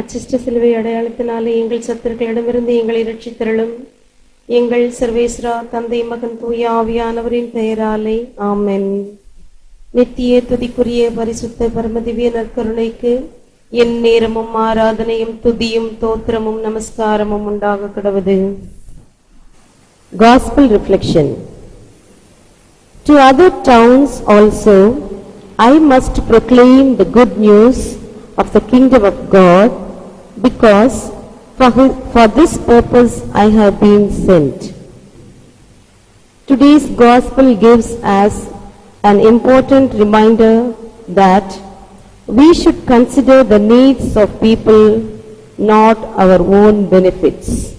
அச்சிஷ்ட சிலுவை அடையாளத்தினாலே எங்கள் சத்துருக்களிடமிருந்து எங்களை ரட்சித்தருளும் எங்கள் சர்வேஸ்வரா தந்தை மகன் தூய ஆவியானவரின் பெயராலே ஆமென். நித்திய துதிக்குரிய பரிசுத்த பரமதிவிய நற்கருணைக்கு என் நேரமும் ஆராதனையும் துதியும் தோத்திரமும் நமஸ்காரமும் உண்டாக கிடவது Gospel reflection to other towns also I must proclaim the good news of the kingdom of God, because for, for this purpose I have been sent. Today's gospel gives us an important reminder that we should consider the needs of people, not our own benefits.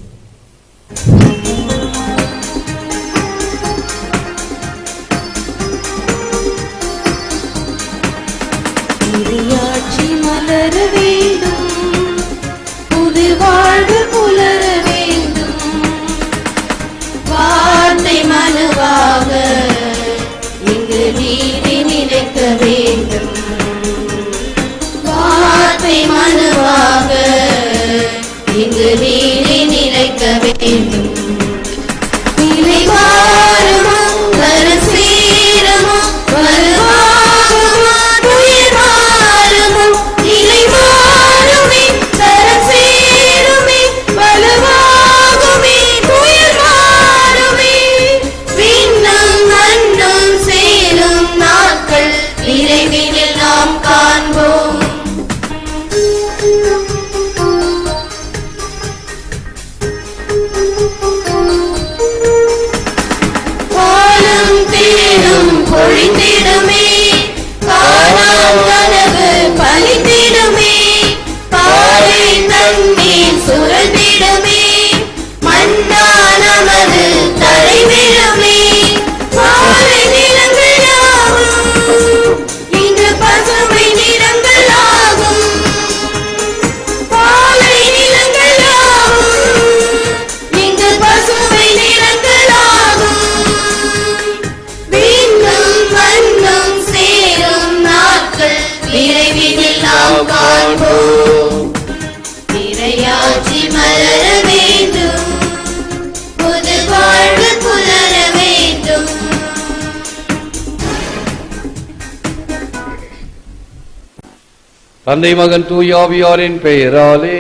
தந்தை மகன் தூயாவியாரின் பெயராலே.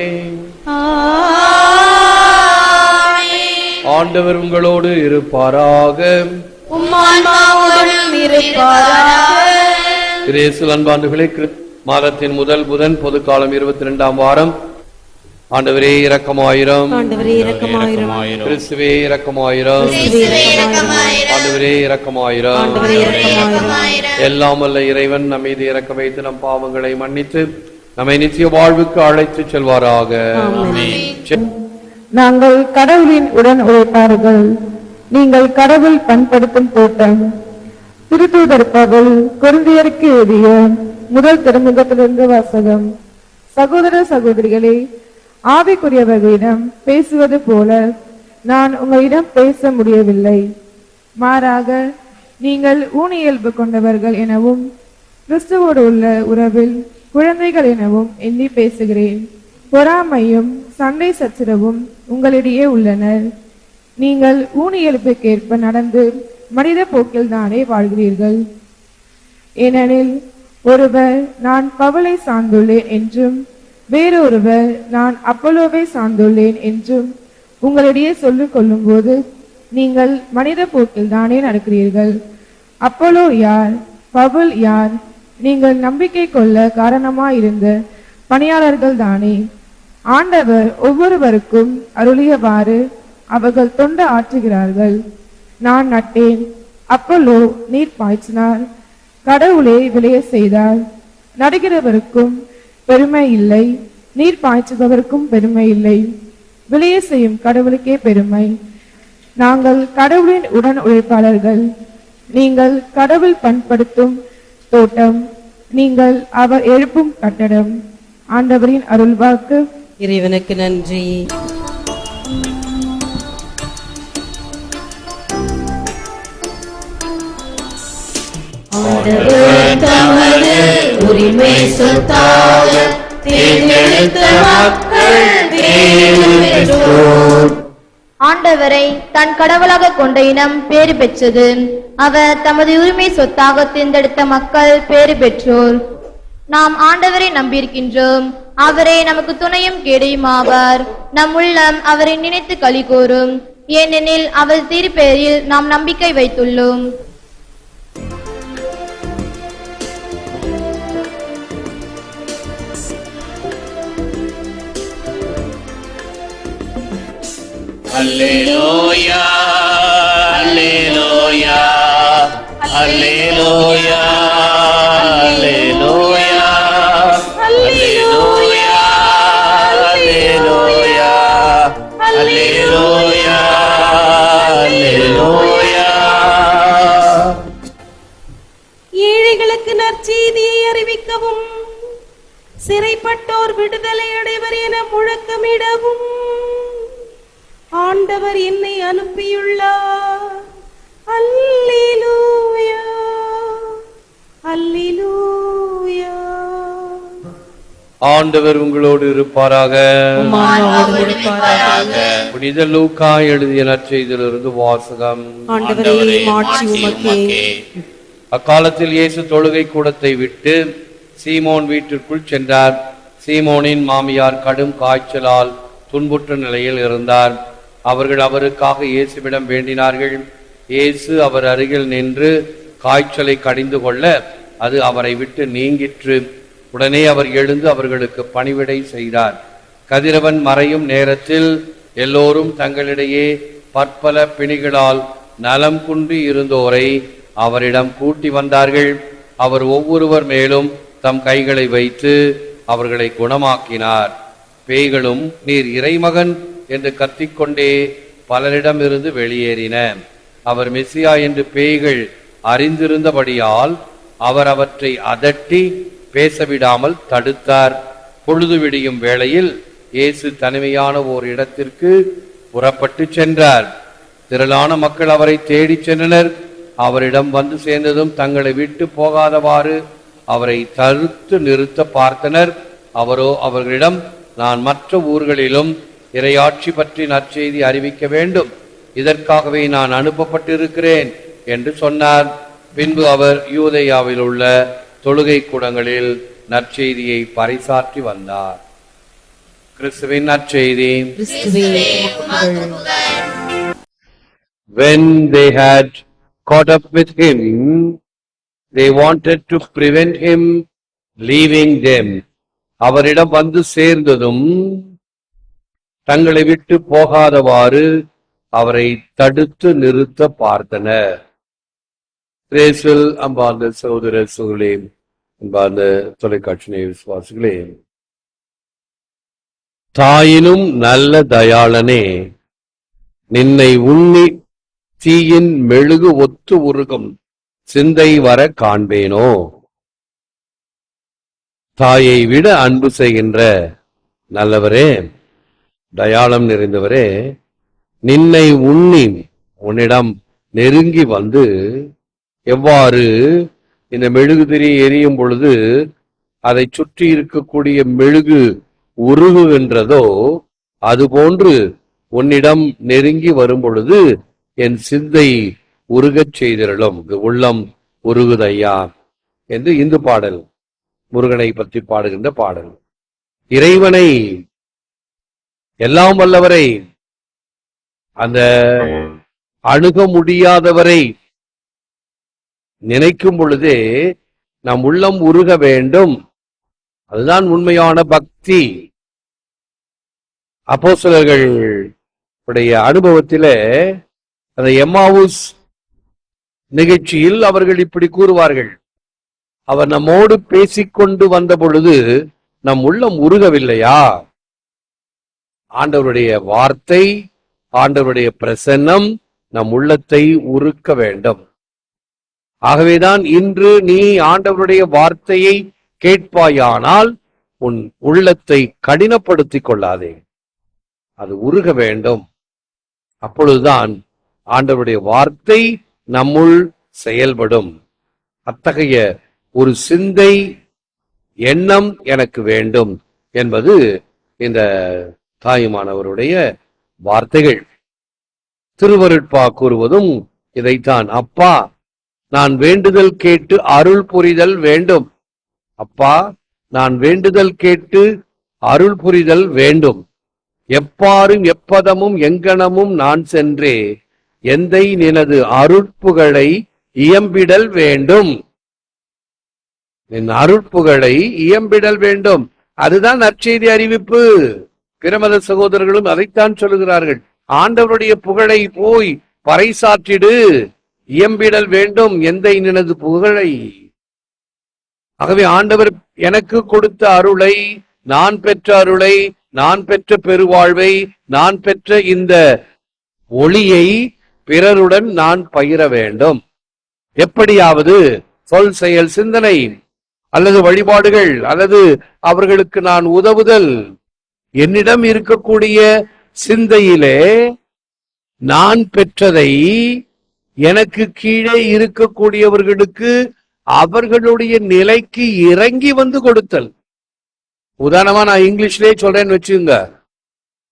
ஆண்டவர் உங்களோடு இருப்பாராக. உம்மான்மாவோடும் இருப்பாராக. Grace அன்பாண்டுகளே கிறிஸ்து மாதத்தின் முதல் புதன் பொது காலம் இருபத்தி ரெண்டாம் வாரம். ஆண்டவரே இரக்கமாயிரம். கிறிஸ்துவே இரக்கமாயிரம். ஆண்டவரே இரக்கமாயிரம். எல்லாம் வல்ல இறைவன் நம் மீது இறக்க வைத்து நம் பாவங்களை மன்னித்து நம்மை நித்திய வாழ்வுக்கு அழைத்து செல்வாராக. நாங்கள் கடவுளின் உடன் உழைப்பார்கள். நீங்கள் கடவுள் பண்படுத்தும் தோட்டம். திருத்தூதர் குருந்தியருக்கு எழுதிய முதல் திருமுகத்திலிருந்து வாசகம். சகோதர சகோதரிகளே ஆவிக்குரியவர்களிடம் பேசுவது போல நான் உங்களிடம் பேச முடியவில்லை. மாறாக நீங்கள் ஊனியல்பு கொண்டவர்கள் எனவும் கிறிஸ்துவோடு உள்ள உறவில் குழந்தைகள் எனவும் எண்ணி பேசுகிறேன். பொறாமையும் சண்டை சச்சரவும் உங்களிடையே உள்ளனர். நீங்கள் ஊனியல்புக்கேற்ப நடந்து மனித போக்கில் தானே வாழ்கிறீர்கள். ஏனெனில் ஒருவர் நான் பவுலை சார்ந்துள்ளேன் என்றும் வேறொருவர் நான் அப்பலோவை சார்ந்துள்ளேன் என்றும் உங்களிடையே சொல்லிக் கொள்ளும்போது நீங்கள் மனித போக்கில் தானே நடக்கிறீர்கள். அப்போலோ யார்? பவுல் யார்? நீங்கள் நம்பிக்கை கொள்ள காரணமாயிருந்த பணியாளர்கள் தானே. ஆண்டவர் ஒவ்வொருவருக்கும் அருளியவாறு அவர்கள் தொண்டு ஆற்றுகிறார்கள். நான் நட்டேன் அப்பல்லோ நீர் பாய்ச்சினார். கடவுளே விளைய செய்தார். நடுகிறவருக்கும் பெருமை இல்லை நீர் பாய்ச்சுபவருக்கும் பெருமை இல்லை. விளைய செய்யும் கடவுளுக்கே பெருமை. நாங்கள் கடவுளின் உடன் உழைப்பாளர்கள். நீங்கள் கடவுள் பண்படுத்தும் தோட்டம். நீங்கள் அவர் எழுப்பும் கட்டடம். ஆண்டவரின் அருள்வாக்கு. இறைவனுக்கு நன்றி. உரிமை சொத்தாக தேர்ந்தெடுத்த மக்கள் தேர்வு ஆண்டவரை தன் கடவுளாக கொண்ட இனம் பேறு பெற்றது. அவர் தமது உரிமை சொத்தாக தேர்ந்தெடுத்த மக்கள் பேறு பெற்றோர். நாம் ஆண்டவரை நம்பியிருக்கின்றோம். அவரே நமக்கு துணையும் கேடையும் ஆவார். நம் உள்ளம் அவரை நினைத்து களி கூறும் ஏனெனில் அவர் திருப்பெயரில் நாம் நம்பிக்கை வைத்துள்ளோம். அல்லேலோயா அல்லேலோயா அல்லேலோயா அல்லேலோயா அல்லேலோயா அல்லேலோயா அல்லேலோயா அல்லேலோயா ஏழைகளுக்கு நற்செய்தியை அறிவிக்கவும் சிறைப்பட்டோர் விடுதலை அடைவர் என முழக்கமிடவும். ஆண்டவர் என்னை அனுப்பியுள்ளார். அல்லேலூயா. அல்லேலூயா. ஆண்டவர் உங்களோடு இருப்பாராக. புனித லூக்கா எழுதிய நற்செய்தியிலிருந்து வாசகம். அக்காலத்தில் இயேசு தொழுகை கூடத்தை விட்டு சீமோன் வீட்டிற்குள் சென்றார். சீமோனின் மாமியார் கடும் காய்ச்சலால் துன்புற்ற நிலையில் இருந்தார். அவர்கள் அவருக்காக இயேசுவிடம் வேண்டினார்கள். இயேசு அவர் அருகில் நின்று காய்ச்சலை கடிந்து கொள்ள அது அவரை விட்டு நீங்கிற்று. உடனே அவர் எழுந்து அவர்களுக்கு பணிவிடை செய்தார். கதிரவன் மறையும் நேரத்தில் எல்லோரும் தங்களிடையே பற்பல பிணிகளால் நலம் குன்றி இருந்தோரை அவரிடம் கூட்டி வந்தார்கள். அவர் ஒவ்வொருவர் மேலும் தம் கைகளை வைத்து அவர்களை குணமாக்கினார். பேய்களும் நீர் இறைமகன் என்று கத்திக்கொண்டே பலரிடமிருந்து வெளியேறின. அவர் மெசியா என்று பேய்கள் அறிந்திருந்தபடியால் அவர் அவற்றை அதட்டி பேசவிடாமல் தடுத்தார். பொழுது விடியும் வேளையில் இயேசு தனிமையான ஓர் இடத்திற்கு புறப்பட்டு சென்றார். திரளான மக்கள் அவரை தேடி சென்றனர். அவரிடம் வந்து சேர்ந்ததும் தங்களை விட்டு போகாதவாறு அவரை தடுத்து நிறுத்த பார்த்தனர். அவரோ அவர்களிடம் நான் மற்ற ஊர்களிலும் இரையாட்சி பற்றி நற்செய்தி அறிவிக்க வேண்டும். இதற்காகவே நான் அனுப்பப்பட்டிருக்கிறேன் என்று சொன்னார். பின்பு அவர் யூதையாவில் உள்ள தொழுகை கூடங்களில் நற்செய்தியை பறைசாற்றி வந்தார். கிறிஸ்துவின் நற்செய்தி. When they had caught up with him, they wanted to prevent him leaving them. அவரிடம் வந்து சேர்ந்ததும் தங்களை விட்டு போகாதவாறு அவரை தடுத்து நிறுத்த பார்த்தனர். பிரேசில் அம்பார்ந்த சகோதர சகோதரே அன்பார்ந்த தொலைக்காட்சி விசுவாசிகளே தாயினும் நல்ல தயாளனே நின்னை உண்ணி தீயின் மெழுகு ஒத்து உருகும் சிந்தை வர காண்பேனோ? தாயை விட அன்பு செய்கின்ற நல்லவரே தயாளம் நிறைந்தவரே நின்னை உண்ணி உன்னிடம் நெருங்கி வந்து எவ்வாறு இந்த மெழுகுதிரி எரியும் பொழுது அதை சுற்றி இருக்கக்கூடிய மெழுகு உருகுகின்றதோ அதுபோன்று உன்னிடம் நெருங்கி வரும் பொழுது என் சிந்தை உருகச் செய்திரளும். உள்ளம் உருகுதையா? என்று இந்து பாடல் முருகனை பற்றி பாடுகின்ற பாடல். இறைவனை எல்லாம் வல்லவரை. அந்த அணுக முடியாதவரை நினைக்கும் பொழுது நம் உள்ளம் உருக வேண்டும். அதுதான் உண்மையான பக்தி. அப்போஸ்தலர்கள் உடைய அனுபவத்திலே அந்த எம்மாவுஸ் நிகழ்ச்சியில் அவர்கள் இப்படி கூறுவார்கள். அவர் நம்மோடு பேசிக்கொண்டு வந்த பொழுது நம் உள்ளம் உருகவில்லையா? ஆண்டவருடைய வார்த்தை ஆண்டவருடைய பிரசன்னம் நம் உள்ளத்தை உருக்க வேண்டும். ஆகவேதான் இன்று நீ ஆண்டவருடைய வார்த்தையை கேட்பாயானால் உன் உள்ளத்தை கடினப்படுத்திக் கொள்ளாதே. அது உருக வேண்டும். அப்பொழுதுதான் ஆண்டவருடைய வார்த்தை நம்முள் செயல்படும். அத்தகைய ஒரு சிந்தை எண்ணம் எனக்கு வேண்டும் என்பது இந்த தாயுமானவருடைய வார்த்தைகள். திருவருட்பா கூறுவதும் இதைத்தான். அப்பா நான் வேண்டுதல் கேட்டு அருள் புரிதல் வேண்டும். அப்பா நான் வேண்டுதல் கேட்டு அருள் புரிதல் வேண்டும். எப்பாரும் எப்பதமும் எங்கனமும் நான் சென்றே எந்தை நினது அருட்புகளை இயம்பிடல் வேண்டும். என் அருட்புகளை இயம்பிடல் வேண்டும். அதுதான் நற்செய்தி அறிவிப்பு. பிரமத சகோதரர்களும் அதைத்தான் சொல்லுகிறார்கள். ஆண்டவருடைய புகழை போய் பறைசாற்றிடு. இயம்பிடல் வேண்டும் எந்தை நினது புகழை. ஆகவே ஆண்டவர் எனக்கு கொடுத்த அருளை நான் பெற்ற அருளை நான் பெற்ற பெருவாழ்வை நான் பெற்ற இந்த ஒளியை பிறருடன் நான் பகிர வேண்டும். எப்படியாவது சொல் செயல் சிந்தனை அல்லது வழிபாடுகள் அல்லது அவர்களுக்கு நான் உதவுதல் என்னிடம் இருக்கக்கூடிய சிந்தையிலே நான் பெற்றதை எனக்கு கீழே இருக்கக்கூடியவர்களுக்கு அவர்களுடைய நிலைக்கு இறங்கி வந்து கொடுத்தல். உதாரணமா நான் இங்கிலீஷ்லயே சொல்றேன்னு வச்சுங்க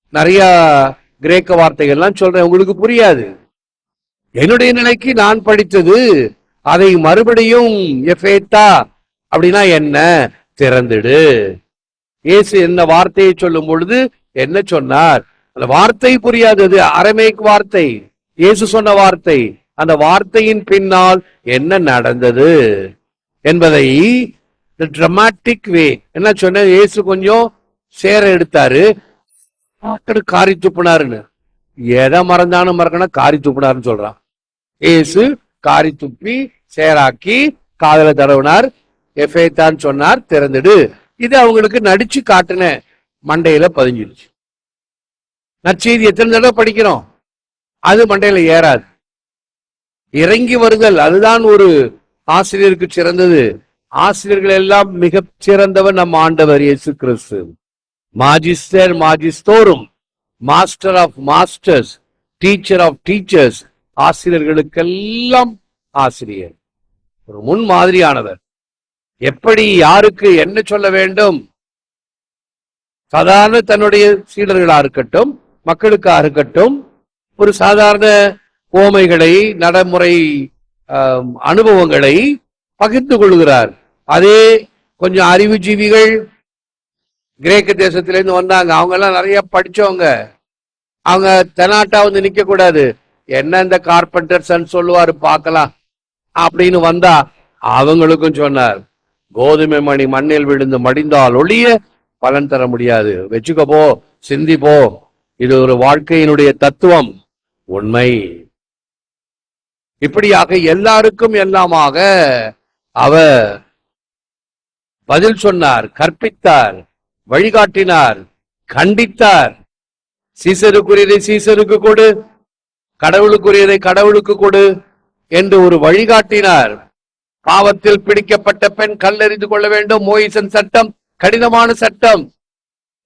நிறைய கிரேக்க வார்த்தைகள்லாம் சொல்றேன் உங்களுக்கு புரியாது. என்னுடைய நிலைக்கு நான் படித்தது அதை மறுபடியும் எஃபேத்தா அப்படின்னா என்ன? திறந்துடு. இயேசு என்ன வார்த்தையை சொல்லும் பொழுது என்ன சொன்னார்? அந்த வார்த்தை புரியாதது அரமேக் வார்த்தை. இயேசு சொன்ன வார்த்தை. அந்த வார்த்தையின் பின்னால் என்ன நடந்தது என்பதை ட்ரமாட்டிக் வே என்ன சொன்ன? இயேசு கொஞ்சம் சேர எடுத்தாரு. டாக்டர் காரி துப்புனாருன்னு. எதை மறந்தானு மறக்கணும் காரி துப்புனாருன்னு சொல்றான். இயேசு காரி துப்பி சேராக்கி காதல தடவினார். எஃபேத்தான் சொன்னார் திறந்துடு. இது அவங்களுக்கு நடிச்சு காட்டின மண்டையில பதிஞ்சிருச்சு. நற்செய்தி எத்தனை தடவை படிக்கிறோம்? அது மண்டையில ஏறாது. இறங்கி வருதல் அதுதான் ஒரு ஆசிரியருக்கு சிறந்தது. ஆசிரியர்கள் எல்லாம் மிக சிறந்தவர் நம் ஆண்டவர் இயேசு கிறிஸ்து. மாஜிஸ்டர் மாஜிஸ்தோரும் master of masters teacher of teachers ஆசிரியர்களுக்கெல்லாம் ஆசிரியர். ஒரு முன் மாதிரியானவர் எப்படி யாருக்கு என்ன சொல்ல வேண்டும்? சாதாரண தன்னுடைய சீடர்களா இருக்கட்டும் மக்களுக்கா இருக்கட்டும் ஒரு சாதாரண ஓமைகளை நடைமுறை அனுபவங்களை பகிர்ந்து கொள்கிறார். அதே கொஞ்சம் அறிவுஜீவிகள் கிரேக்க தேசத்திலேருந்து வந்தாங்க. அவங்க எல்லாம் நிறைய படிச்சவங்க. அவங்க தெனாட்டா வந்து நிக்க கூடாது என்ன இந்த கார்பெண்டர்ஸ் சொல்லுவாரு பார்க்கலாம். அப்படின்னு வந்தா அவங்களுக்கும் சொன்னார். கோதுமை மணி மண்ணில் விழுந்து மடிந்தால் ஒழிய பலன் தர முடியாது. வச்சுக்க போ சிந்தி போ. இது ஒரு வாழ்க்கையினுடைய தத்துவம் உண்மை. இப்படியாக எல்லாருக்கும் எல்லாமாக அவர் பதில் சொன்னார் கற்பித்தார் வழிகாட்டினார் கண்டித்தார். சீசருக்குரியதை சீசருக்கு கொடு கடவுளுக்குரியதை கடவுளுக்கு கொடு என்று ஒரு வழிகாட்டினார். பாவத்தில் பிடிக்கப்பட்ட பெண் கல்லெறிந்து கொள்ள வேண்டும். மோயிசன் சட்டம் கடினமான சட்டம்.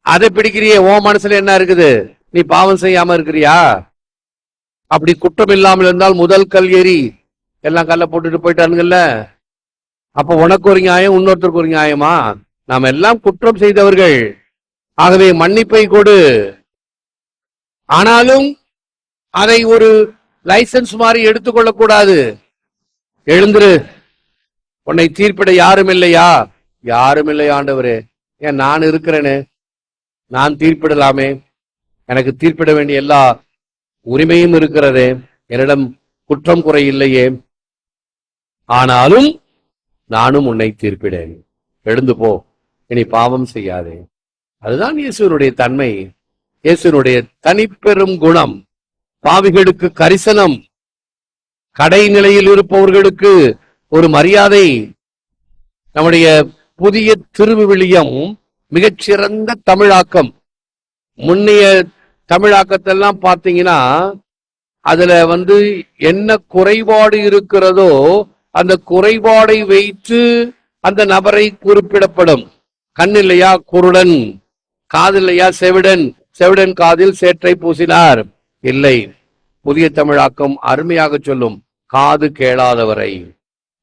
அதை பிடிக்கிறியே ஓ மனசுல என்ன இருக்குது? நீ பாவம் செய்யாம இருக்கிறியா? அப்படி குற்றம் இல்லாமல் இருந்தால் முதல் கல் எரி எல்லாம் கல்ல போட்டுட்டு போயிட்டானுங்கல்ல? அப்ப உனக்கு ஒரு நியாயம் இன்னொருத்தருக்கு ஒரு நியாயமா? நாம் எல்லாம் குற்றம் செய்தவர்கள். ஆகவே மன்னிப்பை கொடு. ஆனாலும் அதை ஒரு லைசன்ஸ் மாதிரி எடுத்துக்கொள்ளக்கூடாது. எழுந்துரு. உன்னை தீர்ப்பிட யாரும் இல்லையா யாரும் இல்லை ஆண்டவரே. ஏன் நான் இருக்கிறேனே? நான் தீர்ப்பிடலாமே. எனக்கு தீர்ப்பிட வேண்டிய எல்லா உரிமையும் இருக்கிறதே. என்னிடம் குற்றம் குறை இல்லையே. ஆனாலும் நானும் உன்னை தீர்ப்பிடேன். எழுந்து போ. இனி பாவம் செய்யாதே. அதுதான் இயேசுனுடைய தன்மை. இயேசுனுடைய தனிப்பெரும் குணம். பாவிகளுக்கு கரிசனம். கடை நிலையில் இருப்பவர்களுக்கு ஒரு மரியாதை நம்முடைய புதிய திருவிவிலியம் மிகச்சிறந்த தமிழாக்கம். முன்னைய தமிழாக்கத்தெல்லாம் பார்த்தீங்கன்னா அதுல வந்து என்ன குறைபாடு இருக்கிறதோ அந்த குறைபாடை வைத்து அந்த நபரை குறிப்பிடப்படும். கண் இல்லையா குருடன் காது இல்லையா செவிடன் செவிடன் காதில் சேற்றை பூசினார். இல்லை புதிய தமிழாக்கம் அருமையாக சொல்லும் காது கேளாதவரை.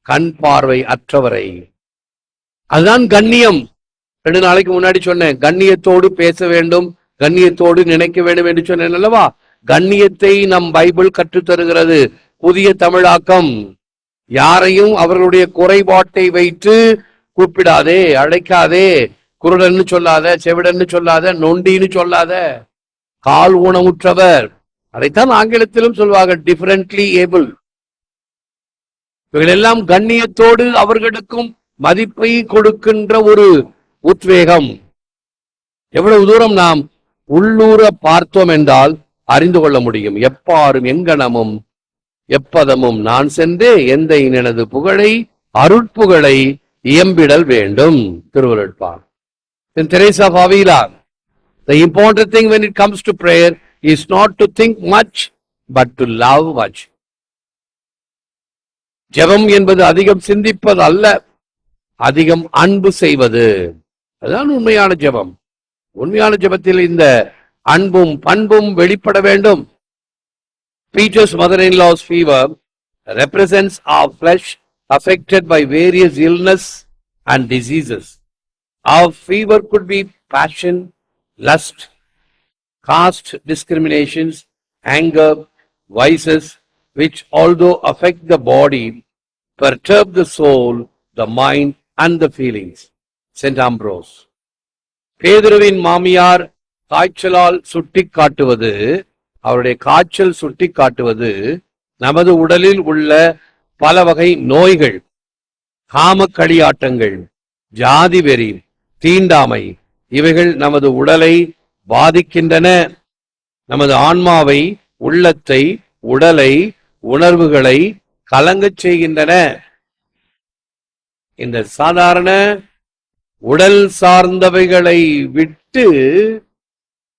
கண் பார்வை அற்றவரை. அதுதான் கண்ணியம். ரெண்டு நாளைக்கு முன்னாடி சொன்னேன் கண்ணியத்தோடு பேச வேண்டும் கண்ணியத்தோடு நினைக்க வேண்டும் என்று சொன்னேன் அல்லவா? கண்ணியத்தை நம் பைபிள் கற்றுத்தருகிறது. புதிய தமிழாக்கம். யாரையும் அவர்களுடைய குறைபாட்டை வைத்து கூப்பிடாதே அழைக்காதே. குருடன்னு சொல்லாத செவிடன்னு சொல்லாத நொண்டின்னு சொல்லாத. கால் ஊனமுற்றவர். அதைத்தான் ஆங்கிலத்திலும் சொல்வார்கள் டிஃபரெண்ட்லி ஏபிள் இவைகளெல்லாம் கண்ணியத்தோடு அவர்களுக்கும் மதிப்பை கொடுக்கின்ற ஒரு உத்வேகம். எவ்வளவு தூரம் நாம் உள்ளூர பார்த்தோம் என்றால் அறிந்து கொள்ள முடியும். எப்பாரும் எங்கனமும் எப்பதமும் நான் சென்றே எந்த எனது புகழை அருட்புகழை இயம்பிடல் வேண்டும். திருவருட்பான். Teresa of Avila, the important thing when it comes to prayer is not to think much, but to love much. ஜெபம் என்பது அதிகம் சிந்திப்பது அல்ல அதிகம் அன்பு செய்வது அதுதான் உண்மையான ஜெபம் உண்மையான ஜெபத்தில் இந்த அன்பும் பண்பும் வெளிப்பட வேண்டும் Peter's mother in law's fever represents our flesh affected by various illness and diseases. Our fever could be passion, lust caste discriminations anger vices, which although affect the body, perturb the soul, the mind and the feelings. St. Ambrose. பேதுருவின் மாமியார் காய்ச்சலால் சுட்டி காட்டுவது அவருடைய காய்ச்சல் சுட்டி காட்டுவது நமது உடலில் உள்ள பல வகை நோய்கள் காமக்கடியாட்டங்கள் ஜாதி வெறி தீண்டாமை இவைகள் நமது உடலை பாதிக்கின்றன நமது ஆன்மாவை உள்ளத்தை உடலை உணர்வுகளை கலங்கச் செய்கின்றன. இந்த சாதாரண உடல் சார்ந்தவைகளை விட்டு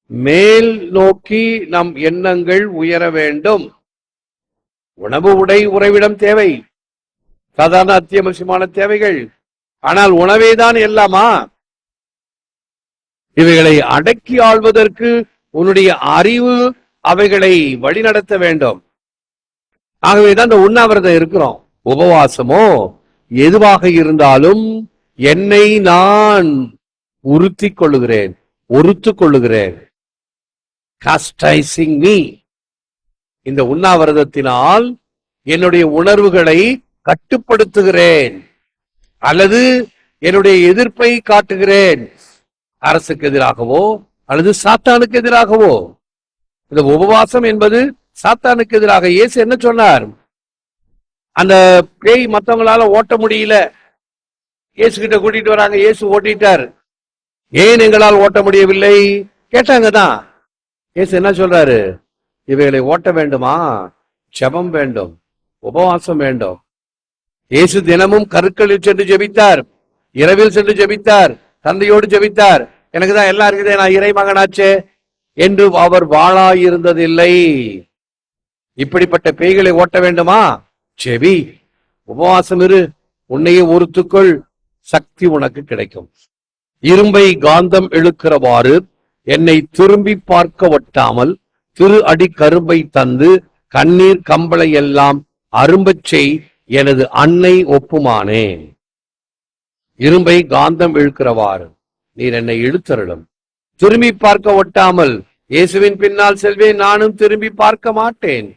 மேல் நோக்கி நம் எண்ணங்கள் உயர வேண்டும். உணவு உடை உறைவிடம் தேவை. சாதாரண அத்தியாவசியமான தேவைகள். ஆனால் உணவேதான் எல்லாமா? இவைகளை அடக்கி ஆள்வதற்கு உன்னுடைய அறிவு அவைகளை வழிநடத்த வேண்டும். ஆகவேதான் இந்த உண்ணாவிரதம் இருக்கிறோம். உபவாசமோ? எதுவாக இருந்தாலும் என்னை நான் உறுத்தி கொள்ளுகிறேன் உறுத்து கொள்ளுகிறேன். காஸ்டைசிங் மீ இந்த உண்ணாவிரதத்தினால் என்னுடைய உணர்வுகளை கட்டுப்படுத்துகிறேன். அல்லது என்னுடைய எதிர்ப்பை காட்டுகிறேன். அரசுக்கு எதிராகவோ அல்லது சாத்தானுக்கு எதிராகவோ. இந்த உபவாசம் என்பது சாத்தானுக்கு எதிராக இயேசு என்ன சொன்னார்? அந்த பேய் மற்றவங்களால ஓட்ட முடியல. இயேசு கிட்ட கூட்டிட்டு வராங்க. இயேசு ஓட்டிட்டார். ஏன் எங்களால் ஓட்ட முடியவில்லை? கேட்டாங்க தான் இயேசு என்ன சொல்றாரு? இவைகளை ஓட்ட வேண்டுமா? ஜபம் வேண்டும். உபவாசம் வேண்டும். இயேசு தினமும் கருக்களில் சென்று ஜெபித்தார். இரவில் சென்று ஜெபித்தார். தந்தையோடு ஜெபித்தார். எனக்கு தான் எல்லாம் இருக்குதே நான் இறை மகனாச்சே என்று அவர் வாழாயிருந்ததில்லை இப்படிப்பட்ட பேய்களை ஓட்ட வேண்டுமா? செவி உபவாசம் இரு. உன்னையே ஒருத்துக்குள் சக்தி உனக்கு கிடைக்கும். இரும்பை காந்தம் இழுக்கிறவாறு என்னை திரும்பி பார்க்க ஒட்டாமல் திரு அடி கரும்பை தந்து கண்ணீர் கம்பளை எல்லாம் அரும்பச் செய். எனது அன்னை ஒப்புமானேன் இரும்பை காந்தம் இழுக்கிறவாறு நீர் என்னை இழுத்தருளும். திரும்பி பார்க்க ஒட்டாமல் இயேசுவின் பின்னால் செல்வேன். நானும் திரும்பி பார்க்க மாட்டேன்.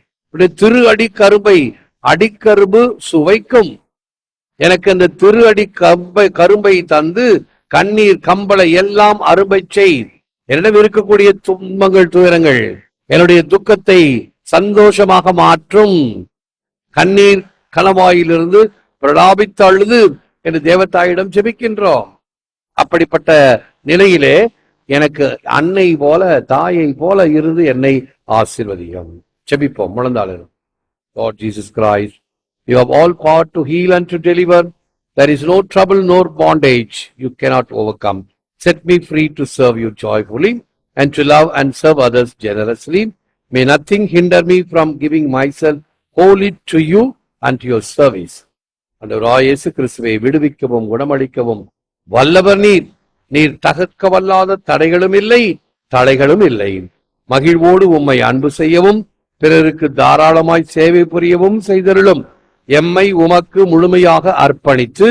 திரு அடி கரும்பை அடிக்கரும்பு சுவைக்கும். எனக்கு அந்த திரு அடி கம்பை கரும்பை தந்து கண்ணீர் கம்பளை எல்லாம் அரும்பை செய். என்னிடம் இருக்கக்கூடிய துன்பங்கள் துயரங்கள் என்னுடைய துக்கத்தை சந்தோஷமாக மாற்றும். கண்ணீர் கலவாயிலிருந்து பிரலாபித்து அழுது என்று தேவதாயிடம் ஜெபிக்கின்றோம். அப்படிப்பட்ட நிலையிலே எனக்கு அன்னை போல தாயை போல இருந்து என்னை ஆசிர்வதியும். ஜெபிப்போம் முழந்தாளும் Lord Jesus Christ, you have all power to heal and to deliver. There is no trouble nor bondage you cannot overcome. Set me free to serve you joyfully and to love and serve others generously. May nothing hinder me from giving myself wholly to you and to your service. ஆண்டவராய் இயேசு கிறிஸ்துவை விடுவிக்கவும் குணமளிக்கவும் வல்லவர் நீர் நீர் தகர்க்க வல்லாத தடைகளும் இல்லை தடைகளும் இல்லை மகிழ்வோடு உம்மை அன்பு செய்யவும் பிறருக்கு தாராளமாய் சேவை புரியவும் செய்தருளும். எம்மை உமக்கு முழுமையாக அர்ப்பணித்து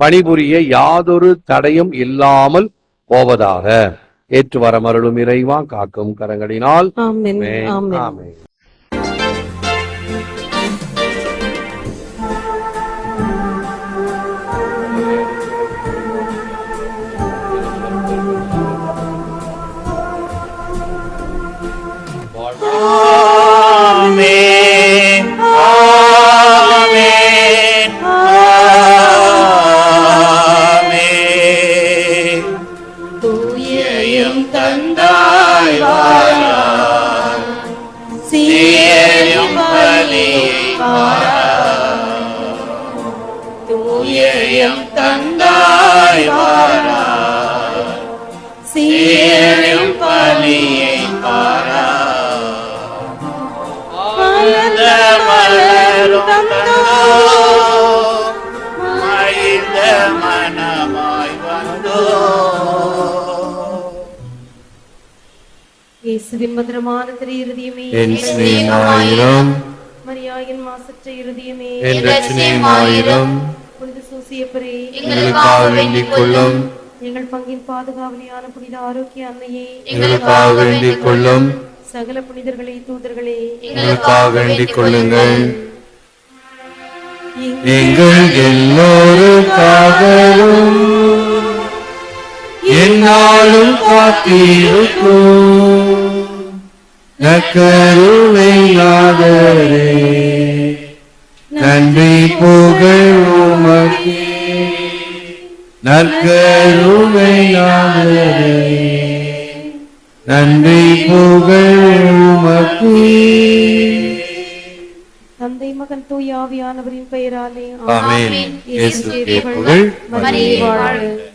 பணிபுரிய யாதொரு தடையும் இல்லாமல் போவதாக. ஏற்று வரமருளும் இறைவா காக்கும் கரங்களினால். ஆமென். ஆமென் மதுரமான திரு இருதயமே. மரியாயின் மாசற்ற இருதயமே. புனித சூசியப்பரே. எங்களுக்காக வேண்டிக் கொள்ளும் எங்கள் பங்கின் பாதுகாவலியான புனித ஆரோக்கிய அன்னையே. எங்களுக்காக வேண்டிக் கொள்ளும் சகல புனிதர்களே தூதர்களே. எங்களுக்காக வேண்டிக் கொள்ளுங்கள் எங்கள் எல்லோருக்காகவும் என்னாலும் காத்திருக்கும். நக்கருவை நன்றி புகழ் உமக்கே. நற்கருவை நன்றி புகழ் உமக்கே. தந்தை மகன் தூய் ஆவியானவரின் பெயராலே. ஆமென். இயேசுவே புகழ் மரியே வாழ்க